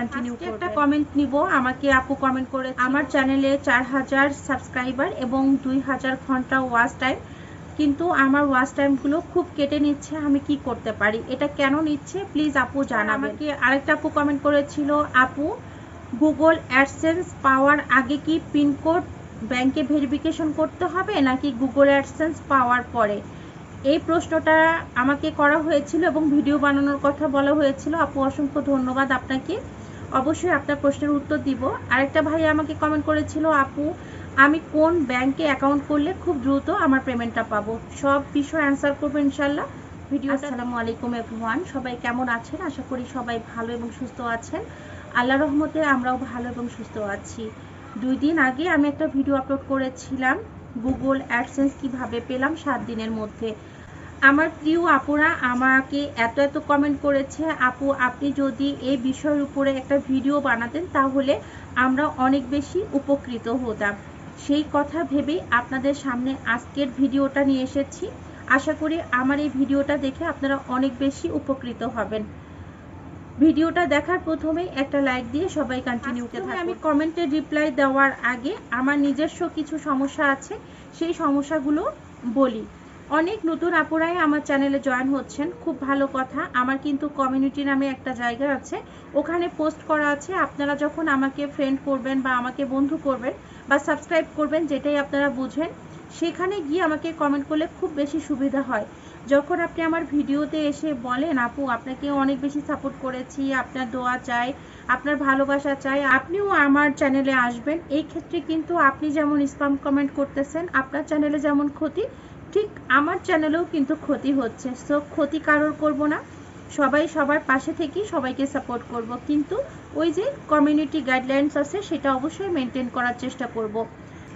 Continue একটা একটা comment নিব। আমাকে আপু কমেন্ট করে আমার চ্যানেলে চার হাজার সাবস্ক্রাইবার এবং দুই হাজার ঘণ্টা ওয়াচ টাইম কিন্তু আমার ওয়াচ টাইমগুলো খুব কেটে নিচ্ছে। আমি কি করতে পারি? এটা কেন নিচ্ছে? প্লিজ আপু জানাবেন। আমাকে আরেকটা আপু কমেন্ট করেছিল আপু গুগল অ্যাডসেন্স পাওয়ার আগে কি পিনকোড ব্যাংকে ভেরিফিকেশন করতে হবে নাকি গুগল অ্যাডসেন্স পাওয়ার পরে? এই প্রশ্নটা আমাকে করা হয়েছিল এবং ভিডিও বানানোর কথা বলা হয়েছিল। আপু অসংখ্য ধন্যবাদ আপনাকে। অবশ্যই আপনার প্রশ্নের উত্তর দিব। আরেকটা ভাই আমাকে কমেন্ট করেছিল, আপু, আমি কোন ব্যাংকে অ্যাকাউন্ট করলে খুব দ্রুত আমার পেমেন্টটা পাবো? সব বিষয় অ্যান্সার করব ইনশাল্লাহ ভিডিও আসসালামু আলাইকুম এভরিওয়ান সবাই কেমন আছেন? আশা করি সবাই ভালো এবং সুস্থ আছেন। আল্লাহ রহমতে আমরাও ভালো এবং সুস্থ আছি। দুই দিন আগে আমি একটা ভিডিও আপলোড করেছিলাম গুগল অ্যাডসেন্স কীভাবে পেলাম সাত দিনের মধ্যে। আমার প্রিয় আপুরা আমাকে এত এত কমেন্ট করেছে আপু আপনি যদি এই বিষয়ের উপরে একটা ভিডিও বানাতেন তাহলে আমরা অনেক বেশি উপকৃত হতাম। সেই কথা ভেবেই আপনাদের সামনে আজকের ভিডিওটা নিয়ে এসেছি। আশা করি আমার এই ভিডিওটা দেখে আপনারা অনেক বেশি উপকৃত হবেন। ভিডিওটা দেখার প্রথমেই একটা লাইক দিয়ে সবাই কন্টিনিউতে থাকুন। আমি কমেন্টে রিপ্লাই দেওয়ার আগে আমার নিজস্ব কিছু সমস্যা আছে সেই সমস্যাগুলো বলি। অনেক নতুন আপুরাই আমার চ্যানেলে জয়েন হচ্ছেন। খুব ভালো কথা। আমার কিন্তু কমিউনিটি নামে একটা জায়গা আছে। ওখানে পোস্ট করা আছে। আপনারা যখন আমাকে ফ্রেন্ড করবেন বা আমাকে বন্ধু করবেন বা সাবস্ক্রাইব করবেন, যেটাই আপনারা বুঝেন, সেখানে গিয়ে আমাকে কমেন্ট করলে খুব বেশি সুবিধা হয়। যখন আপনি আমার ভিডিওতে এসে বলেন, আপু, আপনাকে অনেক বেশি সাপোর্ট করেছি, আপনার দোয়া চাই, আপনার ভালোবাসা চাই, আপনিও আমার চ্যানেলে আসবেন। এই ক্ষেত্রে কিন্তু আপনি যেমন স্পাম কমেন্ট করতেছেন, আপনার চ্যানেলে যেমন ক্ষতি ঠিক আমার চ্যানেলেও কিন্তু ক্ষতি হচ্ছে। সো ক্ষতি কারোর করব না। সবাই সবার পাশে থেকেই সবাইকে সাপোর্ট করব। কিন্তু ওই যে কমিউনিটি গাইডলাইন্স আছে, সেটা অবশ্যই মেনটেন করার চেষ্টা করব।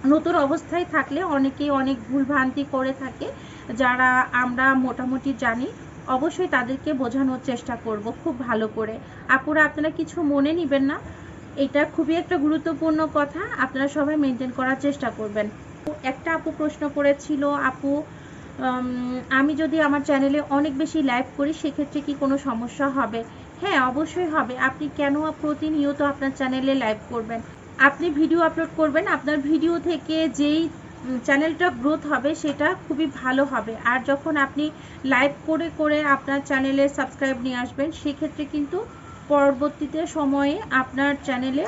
নতুন অবস্থায় থাকলে অনেকেই অনেক ভুলভ্রান্তি করে থাকে। যারা আমরা মোটামুটি জানি, অবশ্যই তাদেরকে বোঝানোর চেষ্টা করব খুব ভালো করে। আপুরা, আপনারা কিছু মনে নেবেন না? এটা খুবই একটা গুরুত্বপূর্ণ কথা। আপনারা সবাই মেনটেন করার চেষ্টা করবেন। একটা আপু প্রশ্ন করেছিল, আপু আমি যদি আমার চ্যানেলে অনেক বেশি লাইভ করি, সেক্ষেত্রে কি কোনো সমস্যা হবে? হ্যাঁ অবশ্যই হবে। আপনি কেন প্রতিনিয়ত আপনার চ্যানেলে লাইভ করবেন? আপনি ভিডিও আপলোড করবেন। আপনার ভিডিও থেকে যেই চ্যানেলটা গ্রোথ হবে, সেটা খুবই ভালো হবে। আর যখন আপনি লাইভ করে করে আপনার চ্যানেলে সাবস্ক্রাইব নিয়ে আসবেন, সেক্ষেত্রে কিন্তু পরবর্তীতে সময়ে আপনার চ্যানেলে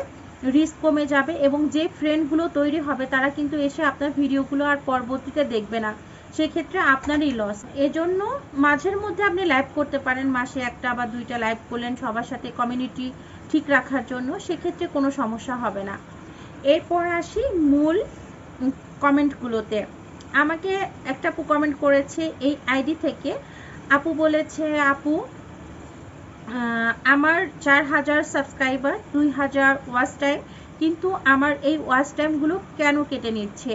রিস্ক কমে যাবে এবং যে ফ্রেন্ডগুলো তৈরি হবে তারা কিন্তু এসে আপনার ভিডিওগুলো আর পরবর্তীতে দেখবে না। সেক্ষেত্রে আপনারই লস এজন্য মাঝের মধ্যে আপনি লাইভ করতে পারেন, মাসে একটা বা দুইটা লাইভ করলেন সবার সাথে কমিউনিটি ঠিক রাখার জন্য, সেক্ষেত্রে কোনো সমস্যা হবে না। এরপর আসি মূল কমেন্টগুলোতে আমাকে একটা কমেন্ট করেছে এই আইডি থেকে। আপু বলেছে, আপু আমার চার হাজার সাবস্ক্রাইবার দুই হাজার ওয়াচ টাইম কিন্তু আমার এই ওয়াচ টাইমগুলো কেন কেটে নিচ্ছে?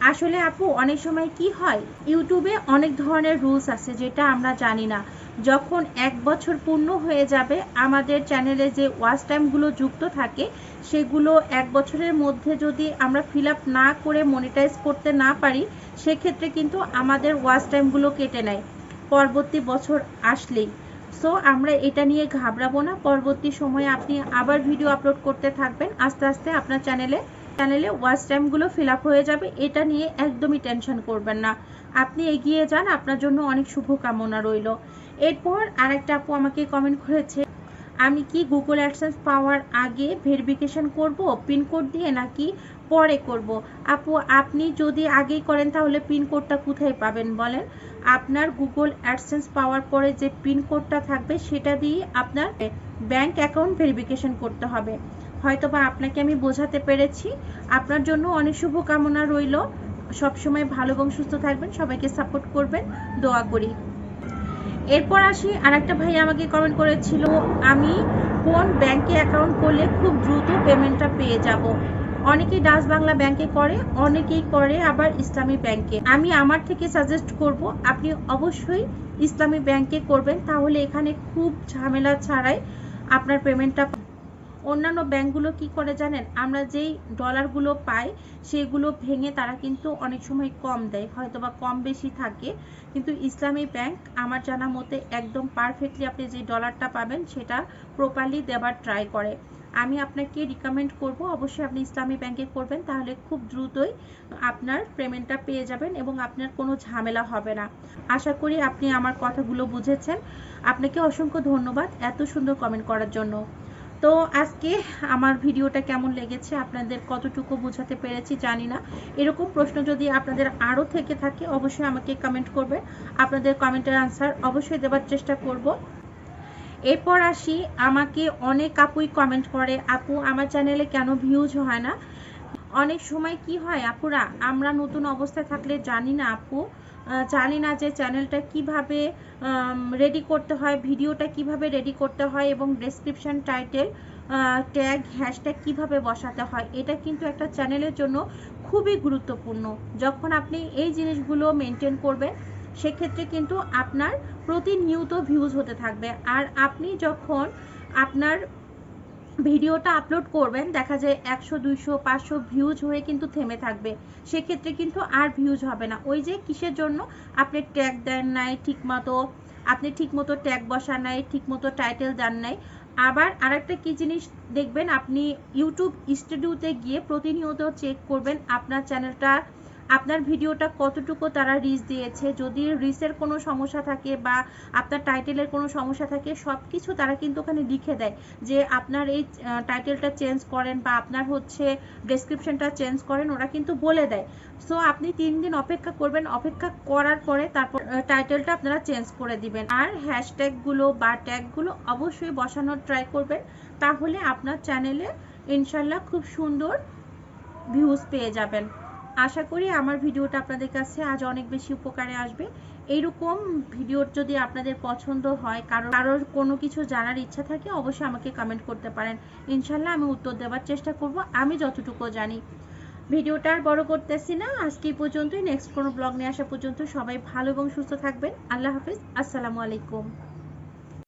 আসলে আপু, অনেক সময় কি হয় ইউটিউবে অনেক ধরনের রুলস আছে যেটা আমরা জানি না। যখন এক বছর পূর্ণ হয়ে যাবে, আমাদের চ্যানেলে যে ওয়াচ টাইমগুলো যুক্ত থাকে, সেগুলো এক বছরের মধ্যে যদি আমরা ফিল আপ না করে মনিটাইজ করতে না পারি, সেক্ষেত্রে কিন্তু আমাদের ওয়াচ টাইমগুলো কেটে নেয়। পরবর্তী বছর আসলেই। সো আমরা এটা নিয়ে ঘাবড়াবো না। পরবর্তী সময়ে আপনি আবার ভিডিও আপলোড করতে থাকবেন। আস্তে আস্তে আপনার চ্যানেলে চ্যানেলে ওয়াচ টাইমগুলো ফিল আপ হয়ে যাবে। এটা নিয়ে একদমই টেনশন করবেন না। আপনি এগিয়ে যান। আপনার জন্য অনেক শুভকামনা রইল। এরপর আরেকটা আপু আমাকে কমেন্ট করেছে আমি কি গুগল অ্যাডসেন্স পাওয়ার আগে ভেরিফিকেশন করব পিনকোড দিয়ে, নাকি পরে করব? আপু, আপনি যদি আগেই করেন, তাহলে পিনকোডটা কোথায় পাবেন বলেন? আপনার গুগল অ্যাডসেন্স পাওয়ার পরে যে পিনকোডটা থাকবে, সেটা দিয়ে আপনার ব্যাংক অ্যাকাউন্ট ভেরিফিকেশন করতে হবে। হয়তোবা আপনাকে আমি বোঝাতে পেরেছি। আপনার জন্য অনেক শুভকামনা রইল। সবসময় ভালো এবং সুস্থ থাকবেন। সবাইকে সাপোর্ট করবেন। দোয়া করি। এরপর আসি আর একটা ভাই আমাকে কমেন্ট করেছিল, আমি কোন ব্যাংকে অ্যাকাউন্ট করলে খুব দ্রুত পেমেন্টটা পেয়ে যাব? অনেকেই ডাচ বাংলা ব্যাংকে করে, অনেকেই করে আবার ইসলামী ব্যাংকে আমি আমার থেকে সাজেস্ট করব, আপনি অবশ্যই ইসলামী ব্যাংকে করবেন, তাহলে এখানে খুব ঝামেলা ছাড়াই আপনার পেমেন্টটা অন্যান্য ব্যাংকগুলো কি করে জানেন? আমরা যেই ডলারগুলো পাই, সেগুলো ভেঙে তারা কিন্তু অনেক সময় কম দেয় হয়তো বা কম বেশি থাকে। কিন্তু ইসলামী ব্যাংক আমার জানা মতে একদম পারফেক্টলি আপনি যে ডলারটা পাবেন, সেটা প্রপারলি দেবার ট্রাই করে। আমি আপনাকে রিকমেন্ড করব, অবশ্যই আপনি ইসলামী ব্যাংকে করবেন, তাহলে খুব দ্রুতই আপনার পেমেন্টটা পেয়ে যাবেন এবং আপনার কোনো ঝামেলা হবে না। আশা করি আপনি আমার কথাগুলো বুঝেছেন। আপনাকে অসংখ্য ধন্যবাদ এত সুন্দর কমেন্ট করার জন্য। তো আজকে আমার ভিডিওটা কেমন লেগেছে, আপনাদের কতটুকু বোঝাতে পেরেছি জানি না। এরকম প্রশ্ন যদি আপনাদের আরও থেকে থাকে, অবশ্যই আমাকে কমেন্ট করবে আপনাদের কমেন্টের আনসার অবশ্যই দেওয়ার চেষ্টা করব। এরপর আসি, আমাকে অনেক আপুই কমেন্ট করে, আপু, আমার চ্যানেলে কেন ভিউজ হয় না? অনেক সময় কি হয়, আপুরা, আমরা নতুন অবস্থায় থাকলে জানি না আপু জানি না যে চ্যানেলটা কীভাবে রেডি করতে হয়, ভিডিওটা কীভাবে রেডি করতে হয় এবং ডেসক্রিপশন টাইটেল ট্যাগ হ্যাশট্যাগ কীভাবে বসাতে হয়, এটা কিন্তু একটা চ্যানেলের জন্য খুবই গুরুত্বপূর্ণ। যখন আপনি এই জিনিসগুলো মেনটেন করবেন, সেক্ষেত্রে কিন্তু আপনার প্রতিনিয়ত ভিউজ হতে থাকবে। আর আপনি যখন আপনার ভিডিওটা আপলোড করবেন, দেখা যায় একশো, দুইশো, পাঁচশো ভিউজ হয়ে কিন্তু থেমে থাকবে। সেক্ষেত্রে কিন্তু আর ভিউজ হবে না। ওই যে কিসের জন্য? আপনি ট্যাগ দেন নাই, ঠিকমতো, আপনি ঠিকমতো ট্যাগ বসান নাই, ঠিকমতো টাইটেল দেন নাই। আবার আরেকটা কি জিনিস দেখবেন, আপনি ইউটিউব স্টুডিওতে গিয়ে প্রতিনিয়ত চেক করবেন, আপনার চ্যানেলটা আপনার ভিডিওটা কতটুকু তারা রিচ দিয়েছে, যদি রিচের কোনো সমস্যা থাকে বা আপনার টাইটেলের কোনো সমস্যা থাকে সব কিছু তারা কিন্তু ওখানে লিখে দেয় যে আপনার এই টাইটেলটা চেঞ্জ করেন বা আপনার হচ্ছে ডেসক্রিপশনটা চেঞ্জ করেন, ওরা কিন্তু বলে দেয়। সো আপনি তিন দিন অপেক্ষা করবেন, অপেক্ষা করার পরে তারপর টাইটেলটা আপনারা চেঞ্জ করে দিবেন। আর হ্যাশট্যাগুলো বা ট্যাগগুলো অবশ্যই বসানোর ট্রাই করবেন, তাহলে আপনার চ্যানেলে ইনশাল্লাহ খুব সুন্দর ভিউজ পেয়ে যাবেন। আশা করি আমার ভিডিওটা আপনাদের কাছে আজ অনেক বেশি উপকারে আসবে। এইরকম ভিডিওর যদি আপনাদের পছন্দ হয় কারোর কারোর কোনো কিছু জানার ইচ্ছা থাকে, অবশ্যই আমাকে কমেন্ট করতে পারেন। ইনশাল্লাহ আমি উত্তর দেওয়ার চেষ্টা করব। আমি যতটুকু জানি। ভিডিওটা আর বড় করতেছি না। আজকে পর্যন্তই। নেক্সট কোনো ব্লগ নিয়ে আসা পর্যন্ত সবাই ভালো এবং সুস্থ থাকবেন। আল্লাহ হাফিজ। আসসালামু আলাইকুম।